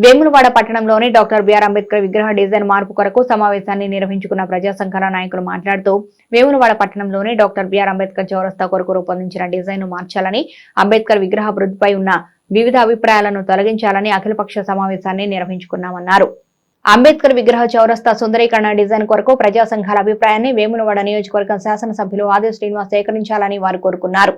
వేములవాడ పట్టణంలోని doctor BR Ambedkar విగ్రహ design మార్పు కొరకు సమావేశాన్ని నిర్వహించుకున్న ప్రజా సంఘాల నాయకులు మాట్లాడుతూ వేములవాడ పట్టణంలోని డాక్టర్ బిఆర్ అంబేద్కర్ చౌరస్తా కొరకు రూపొందించిన డిజైన్ మార్చాలని అంబేద్కర్ విగ్రహ అభివృద్ధిపై ఉన్న వివిధ అభిప్రాయాలను తొలగించాలని అఖిలపక్ష సమావేశాన్ని నిర్వహించుకున్నామన్నారు. అంబేద్కర్ విగ్రహ చౌరస్తా సుందరీకరణ డిజైన్ కొరకు ప్రజా సంఘాల అభిప్రాయాన్ని వేములవాడ నియోజకవర్గం శాసనసభ్యులు ఆది శ్రీనివాస్ సేకరించాలని వారు కోరుకున్నారు.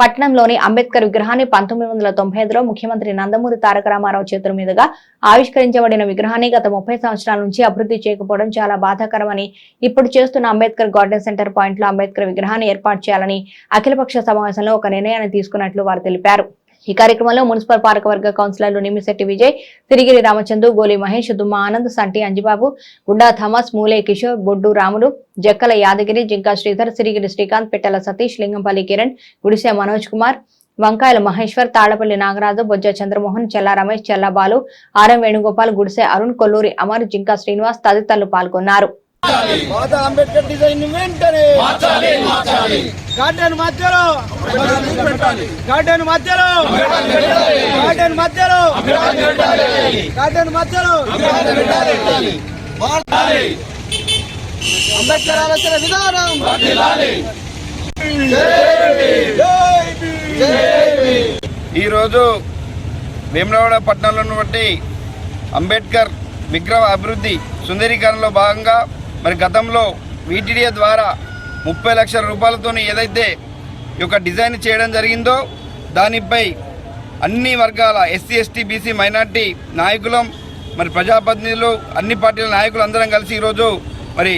పట్టణంలోని అంబేద్కర్ విగ్రహాన్ని పంతొమ్మిది వందల తొంభై ఐదులో ముఖ్యమంత్రి నందమూరి తారక రామారావు చేతుల మీదుగా ఆవిష్కరించబడిన విగ్రహాన్ని గత ముప్పై సంవత్సరాల నుంచి అభివృద్ధి చేయకపోవడం చాలా బాధాకరమని ఇప్పుడు చేస్తున్న అంబేద్కర్ గార్డెన్ సెంటర్ పాయింట్లో అంబేద్కర్ విగ్రహాన్ని ఏర్పాటు చేయాలని అఖిలపక్ష సమావేశంలో ఒక నిర్ణయాన్ని తీసుకున్నట్లు వారు తెలిపారు. ఈ కార్యక్రమంలో మున్సిపల్ పాలకవర్గ కౌన్సిలర్లు నిమ్మిశెట్టి విజయ్ సిరిగిరి రామచందు గోలి మహేష్ దుమ్మ ఆనంద్ సంటి అంజిబాబు గుండా థామస్ మూలే కిషోర్ బొడ్డు రాములు జక్కల యాదగిరి జింకా శ్రీధర్ సిరిగిరి శ్రీకాంత్ పిట్టల సతీష్ లింగంపల్లి కిరణ్ గుడిసె మనోజ్ కుమార్ వంకాయల మహేశ్వర్ తాళ్ళపల్లి నాగరాజు బొజ్జ చంద్రమోహన్ చెల్లా రమేష్ చెల్లా బాలు ఆర్ఎం వేణుగోపాల్ గుడిసె అరుణ్ కొల్లూరి అమర్ జింకా శ్రీనివాస్ తదితరులు పాల్గొన్నారు. బాబా అంబేద్కర్ డిజైన్ వెంటనే. గార్డెన్ మధ్యలో. గార్డెన్ మధ్యలో. గార్డెన్ మధ్యలో. గార్డెన్ మధ్యలో. అంబేద్కర్ ఆలోచన విధానం. ఈరోజు వేములవాడ పట్టణంలో ఉన్నటువంటి అంబేద్కర్ విగ్రహ అభివృద్ధి సుందరీకరణలో భాగంగా మరి గతంలో వీటీడీఏ ద్వారా ముప్పై లక్షల రూపాయలతో ఏదైతే ఈ యొక్క డిజైన్ చేయడం జరిగిందో దానిపై అన్ని వర్గాల ఎస్సీ ఎస్టీ బీసీ మైనార్టీ నాయకులం మరి ప్రజాప్రతినిధులు అన్ని పార్టీల నాయకులు అందరం కలిసి ఈరోజు మరి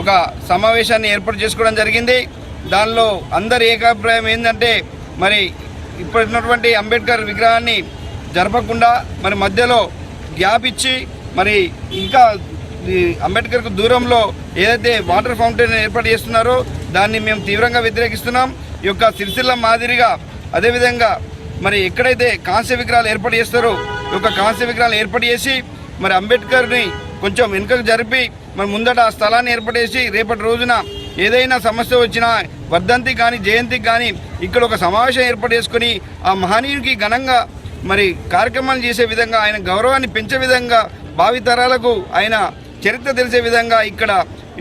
ఒక సమావేశాన్ని ఏర్పాటు చేసుకోవడం జరిగింది. దానిలో అందరి ఏకాభిప్రాయం ఏంటంటే మరి ఇప్పుడున్నటువంటి అంబేద్కర్ విగ్రహాన్ని జరపకుండా మరి మధ్యలో గ్యాప్ ఇచ్చి మరి ఇంకా అంబేద్కర్కు దూరంలో ఏదైతే వాటర్ ఫౌంటైన్ ఏర్పాటు చేస్తున్నారో దాన్ని మేము తీవ్రంగా వ్యతిరేకిస్తున్నాం. ఈ యొక్క సిరిసిల్ల మాదిరిగా అదేవిధంగా మరి ఎక్కడైతే కాంస్య విగ్రహాలు ఏర్పాటు చేస్తారో ఈ యొక్క కాంస్య విగ్రహాలు ఏర్పాటు చేసి మరి అంబేద్కర్ని కొంచెం వెనుకకు జరిపి మరి ముందట ఆ స్థలాన్ని ఏర్పాటు చేసి రేపటి రోజున ఏదైనా సమస్య వచ్చినా వర్ధంతి కానీ జయంతి కానీ ఇక్కడ ఒక సమావేశం ఏర్పాటు చేసుకుని ఆ మహనీయునికి ఘనంగా మరి కార్యక్రమాలు చేసే విధంగా ఆయన గౌరవాన్ని పెంచే విధంగా భావితరాలకు ఆయన చరిత్ర తెలిసే విధంగా ఇక్కడ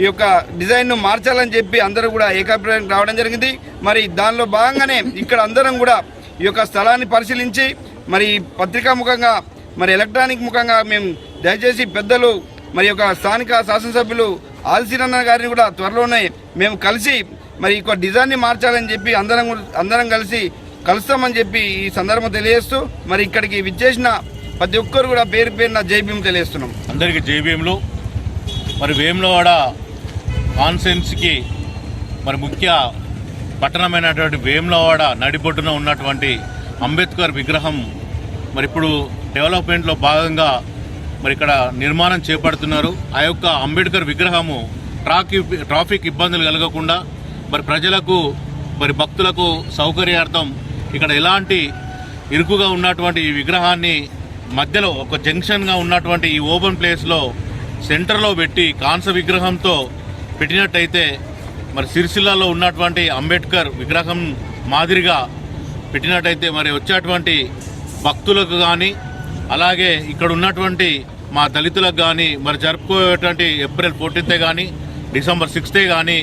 ఈ యొక్క డిజైన్ను మార్చాలని చెప్పి అందరూ కూడా ఏకాభిప్రాయం రావడం జరిగింది. మరి దానిలో భాగంగానే ఇక్కడ అందరం కూడా ఈ యొక్క స్థలాన్ని పరిశీలించి మరి పత్రికా ముఖంగా మరి ఎలక్ట్రానిక్ ముఖంగా మేము దయచేసి పెద్దలు మరి యొక్క స్థానిక శాసనసభ్యులు ఆల్సీరన్న గారిని కూడా త్వరలోనే మేము కలిసి మరి ఈ డిజైన్ని మార్చాలని చెప్పి అందరం అందరం కలిసి కలుస్తామని చెప్పి ఈ సందర్భం తెలియజేస్తూ మరి ఇక్కడికి విచ్చేసిన ప్రతి ఒక్కరు కూడా పేరు పేరున జై తెలియజేస్తున్నాం. అందరికీ జేబీఎంలు మరి వేములవాడ కాన్సెన్స్కి మరి ముఖ్య పట్టణమైనటువంటి వేములవాడ నడిబొడ్డున ఉన్నటువంటి అంబేద్కర్ విగ్రహం మరి ఇప్పుడు డెవలప్మెంట్లో భాగంగా మరి ఇక్కడ నిర్మాణం చేపడుతున్నారు. ఆ యొక్క అంబేద్కర్ విగ్రహము ట్రాఫిక్ ట్రాఫిక్ ఇబ్బందులు కలగకుండా మరి ప్రజలకు మరి భక్తులకు సౌకర్యార్థం ఇక్కడ ఎలాంటి ఇరుకుగా ఉన్నటువంటి ఈ విగ్రహాన్ని మధ్యలో ఒక జంక్షన్గా ఉన్నటువంటి ఈ ఓపెన్ ప్లేస్లో సెంటర్లో పెట్టి కాంస విగ్రహంతో పెట్టినట్టయితే మరి సిరిసిల్లాలో ఉన్నటువంటి అంబేద్కర్ విగ్రహం మాదిరిగా పెట్టినట్టయితే మరి వచ్చేటువంటి భక్తులకు కానీ అలాగే ఇక్కడ ఉన్నటువంటి మా దళితులకు కానీ మరి జరుపుకునేటువంటి ఏప్రిల్ ఫోర్టీన్తే కానీ డిసెంబర్ సిక్స్తే కానీ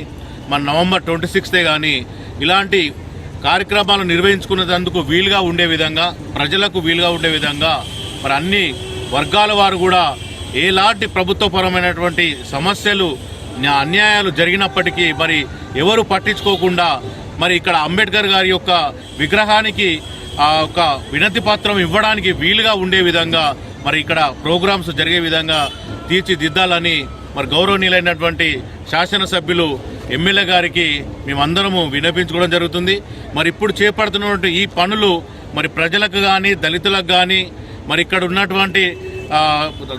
మన నవంబర్ ట్వంటీ సిక్స్తే కానీ ఇలాంటి కార్యక్రమాలు నిర్వహించుకునేందుకు వీలుగా ఉండే విధంగా ప్రజలకు వీలుగా ఉండే విధంగా మరి అన్ని వర్గాల వారు కూడా ఎలాంటి ప్రభుత్వపరమైనటువంటి సమస్యలు అన్యాయాలు జరిగినప్పటికీ మరి ఎవరు పట్టించుకోకుండా మరి ఇక్కడ అంబేద్కర్ గారి యొక్క విగ్రహానికి ఆ ఒక వినతి పత్రం ఇవ్వడానికి వీలుగా ఉండే విధంగా మరి ఇక్కడ ప్రోగ్రామ్స్ జరిగే విధంగా తీర్చిదిద్దాలని మరి గౌరవనీయులైనటువంటి శాసనసభ్యులు ఎమ్మెల్యే గారికి మేమందరము విన్నపించుకోవడం జరుగుతుంది. మరి ఇప్పుడు చేపడుతున్నటువంటి ఈ పనులు మరి ప్రజలకు కానీ దళితులకు కానీ మరి ఇక్కడ ఉన్నటువంటి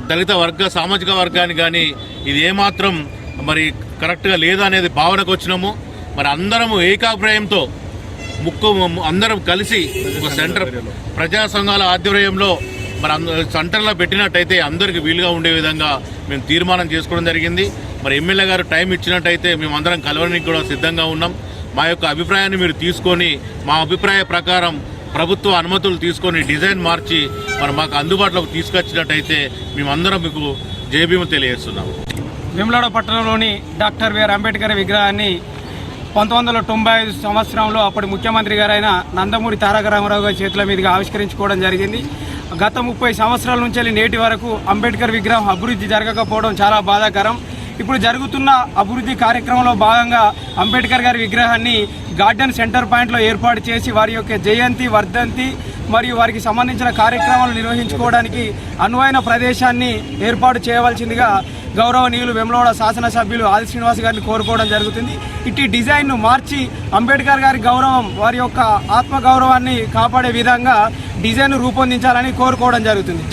దళిత వర్గ సామాజిక వర్గాన్ని కానీ ఇది ఏమాత్రం మరి కరెక్ట్గా లేదా అనేది భావనకు వచ్చినాము. మరి అందరము ఏకాభిప్రాయంతో ముక్కు అందరం కలిసి ఒక సెంటర్ ప్రజా సంఘాల ఆధ్వర్యంలో మరి అందరు సెంటర్లో పెట్టినట్టయితే అందరికి వీలుగా ఉండే విధంగా మేము తీర్మానం చేసుకోవడం జరిగింది. మరి ఎమ్మెల్యే గారు టైం ఇచ్చినట్టయితే మేము అందరం కలవడానికి కూడా సిద్ధంగా ఉన్నాం. మా యొక్క అభిప్రాయాన్ని మీరు తీసుకొని మా అభిప్రాయ ప్రకారం ప్రభుత్వ అనుమతులు తీసుకొని డిజైన్ మార్చి మరి మాకు అందుబాటులోకి తీసుకొచ్చినట్టయితే మేమందరం మీకు జేబీము తెలియజేస్తున్నాము. విమలాడ పట్టణంలోని డాక్టర్ బిఆర్ అంబేద్కర్ విగ్రహాన్ని పంతొమ్మిది వందల తొంభై ఐదు సంవత్సరంలో అప్పటి ముఖ్యమంత్రి గారైన నందమూరి తారక రామారావు గారి చేతుల మీదుగా ఆవిష్కరించుకోవడం జరిగింది. గత ముప్పై సంవత్సరాల నుంచి నేటి వరకు అంబేద్కర్ విగ్రహం అభివృద్ధి జరగకపోవడం చాలా బాధాకరం. ఇప్పుడు జరుగుతున్న అభివృద్ధి కార్యక్రమంలో భాగంగా అంబేద్కర్ గారి విగ్రహాన్ని గార్డెన్ సెంటర్ పాయింట్లో ఏర్పాటు చేసి వారి యొక్క జయంతి వర్ధంతి మరియు వారికి సంబంధించిన కార్యక్రమాలు నిర్వహించుకోవడానికి అనువైన ప్రదేశాన్ని ఏర్పాటు చేయవలసిందిగా గౌరవనీయులు వెమ్లవాడ శాసనసభ్యులు ఆది శ్రీనివాస్ గారిని కోరుకోవడం జరుగుతుంది. ఇట్టి డిజైన్ను మార్చి అంబేద్కర్ గారి గౌరవం వారి యొక్క ఆత్మ గౌరవాన్ని కాపాడే విధంగా డిజైన్ రూపొందించాలని కోరుకోవడం జరుగుతుంది.